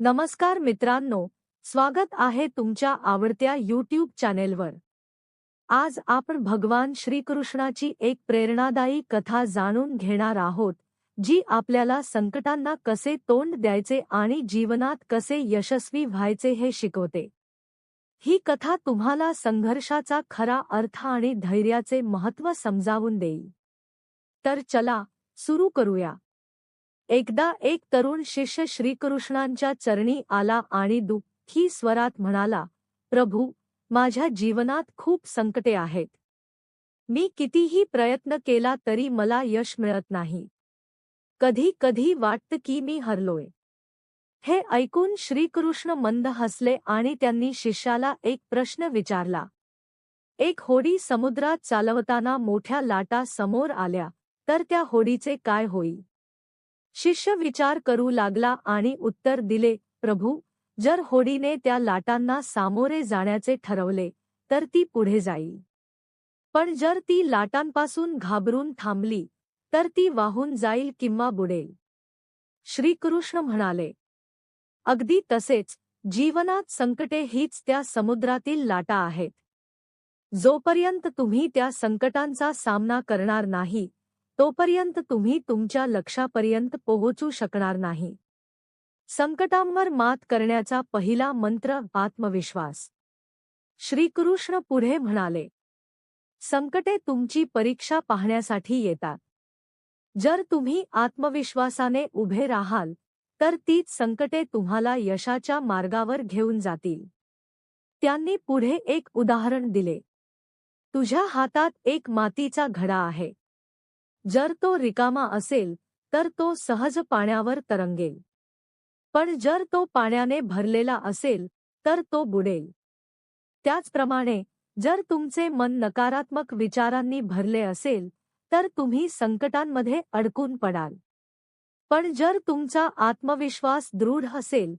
नमस्कार मित्रांनो स्वागत आहे तुमच्या आवडत्या यूट्यूब चॅनेलवर आज आपण भगवान श्रीकृष्णाची एक प्रेरणादायी कथा जाणून घेणार आहोत जी आपल्याला संकटांना कसे तोंड द्यायचे आणि जीवनात कसे यशस्वी व्हायचे हे शिकवते. ही कथा तुम्हाला संघर्षाचा खरा अर्थ आणि धैर्याचे महत्त्व समजावून देईल. तर चला सुरू करूया. एकदा एक तरुण शिष्य श्रीकृष्णांच्या चरणी आला आणि दुःखी स्वरात म्हणाला प्रभू माझ्या जीवनात खूप संकटे आहेत. मी कितीही प्रयत्न केला तरी मला यश मिळत नाही. कधी कधी वाटतं की मी हरलोय. हे ऐकून श्रीकृष्ण मंद हसले आणि त्यांनी शिष्याला एक प्रश्न विचारला. एक होडी समुद्रात चालवताना मोठ्या लाटा समोर आल्या तर त्या होडीचे काय होईल शिष्य विचार करू लागला आणि उत्तर दिले प्रभू जर होडीने त्या लाटांना सामोरे जाण्याचे ठरवले तर ती पुढे जाईल. पण जर ती लाटांपासून घाबरून थांबली तर ती वाहून जाईल किंवा बुडेल. श्रीकृष्ण म्हणाले अगदी तसेच जीवनात संकटे हीच त्या समुद्रातील लाटा आहेत. जोपर्यंत तुम्ही त्या संकटांचा सामना करणार नाही तोपर्यंत तुम्ही तुमच्या लक्षापर्यंत पोहोचू शकणार नाही. संकटांवर मात करण्याचा पहिला मंत्र आत्मविश्वास. श्रीकृष्ण पुढे म्हणाले संकटे तुमची परीक्षा पाहण्यासाठी येतात. जर तुम्ही आत्मविश्वासाने उभे राहाल तर तीच संकटे तुम्हाला यशाच्या मार्गावर घेऊन जातील. त्यांनी पुढे एक उदाहरण दिले. तुझ्या हातात एक मातीचा घडा आहे. जर तो रिकामा असेल तर तो सहज पाण्यावर तरंगेल. पण जर तो पाण्याने भरलेला असेल तर तो बुडेल. त्याचप्रमाणे जर तुमचे मन नकारात्मक विचारांनी भरले असेल तर तुम्ही संकटांमध्ये अडकून पडाल. पण जर तुमचा आत्मविश्वास दृढ असेल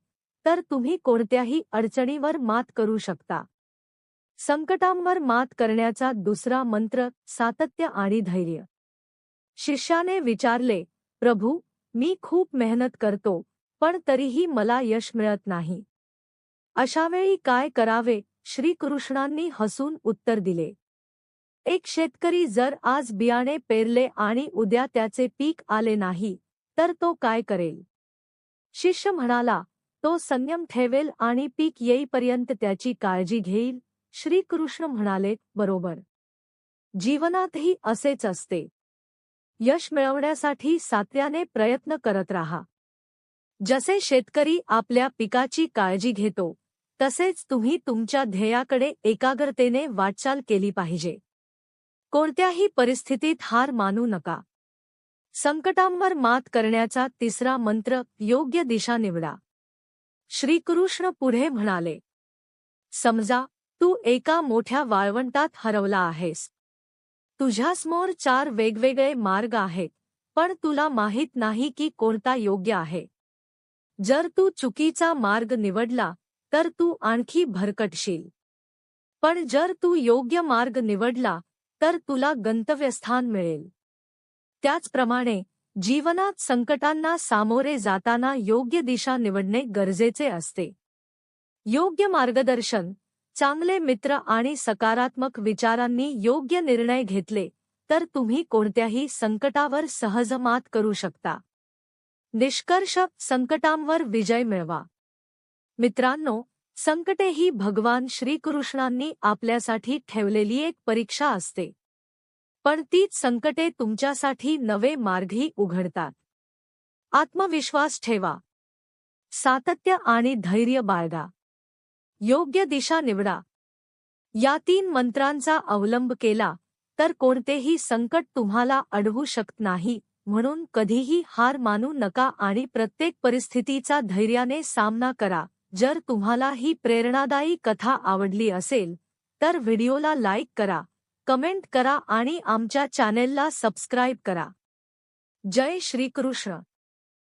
तर तुम्ही कोणत्याही अडचणीवर मात करू शकता. संकटांवर मात करण्याचा दुसरा मंत्र सातत्य आणि धैर्य. शिष्याने विचारले प्रभू मी खूप मेहनत करतो पण तरीही मला यश मिळत नाही. अशावेळी काय करावे श्रीकृष्णांनी हसून उत्तर दिले. एक शेतकरी जर आज बियाणे पेरले आणि उद्या त्याचे पीक आले नाही तर तो काय करेल? शिष्य म्हणाला तो संयम ठेवेल आणि पीक येईपर्यंत त्याची काळजी घेईल. श्रीकृष्ण म्हणाले बरोबर. जीवनातही असेच असते. यश मिळवण्यासाठी सात्याने प्रयत्न करत राहा. जसे शेतकरी आपल्या पिकाची काळजी घेतो तसेच तुम्ही तुमच्या ध्येयाकडे एकाग्रतेने वाटचाल केली पाहिजे. कोणत्याही परिस्थितीत हार मानू नका. संकटांवर मात करण्याचा तिसरा मंत्र योग्य दिशा निवडा. श्रीकृष्ण पुढे म्हणाले समजा तू एका मोठ्या वाळवंटात हरवला आहेस तुझ्यासमोर चार वेगवेगळे मार्ग आहेत पण तुला माहीत नाही की कोणता योग्य आहे. जर तू चुकीचा मार्ग निवडला तर तू आणखी भरकटशील. पण जर तू योग्य मार्ग निवडला तर तुला गंतव्यस्थान मिळेल. त्याचप्रमाणे जीवनात संकटांना सामोरे जाताना योग्य दिशा निवडणे गरजेचे असते. योग्य मार्गदर्शन चांगले मित्र आणि सकारात्मक विचारांनी योग्य निर्णय घेतले तर तुम्ही कोणत्याही संकटावर सहज मात करू शकता. निष्कर्ष संकटांवर विजय मिळवा. मित्रांनो संकटे ही भगवान श्रीकृष्णांनी आपल्यासाठी ठेवलेली एक परीक्षा असते. पण तीच संकटे तुमच्यासाठी नवे मार्गही उघडतात. आत्मविश्वास ठेवा. सातत्य आणि धैर्य बाळगा. योग्य दिशा निवडा. या तीन मंत्रांचा अवलंब केला तर कोणतेही संकट तुम्हाला अडवू शकत नाही म्हणून कधीही हार मानू नका आणि प्रत्येक परिस्थितीचा धैर्याने सामना करा. जर तुम्हाला ही प्रेरणादायी कथा आवडली असेल तर व्हिडिओला लाईक करा कमेंट करा आणि आमच्या चॅनेलला सबस्क्राईब करा. जय श्रीकृष्ण.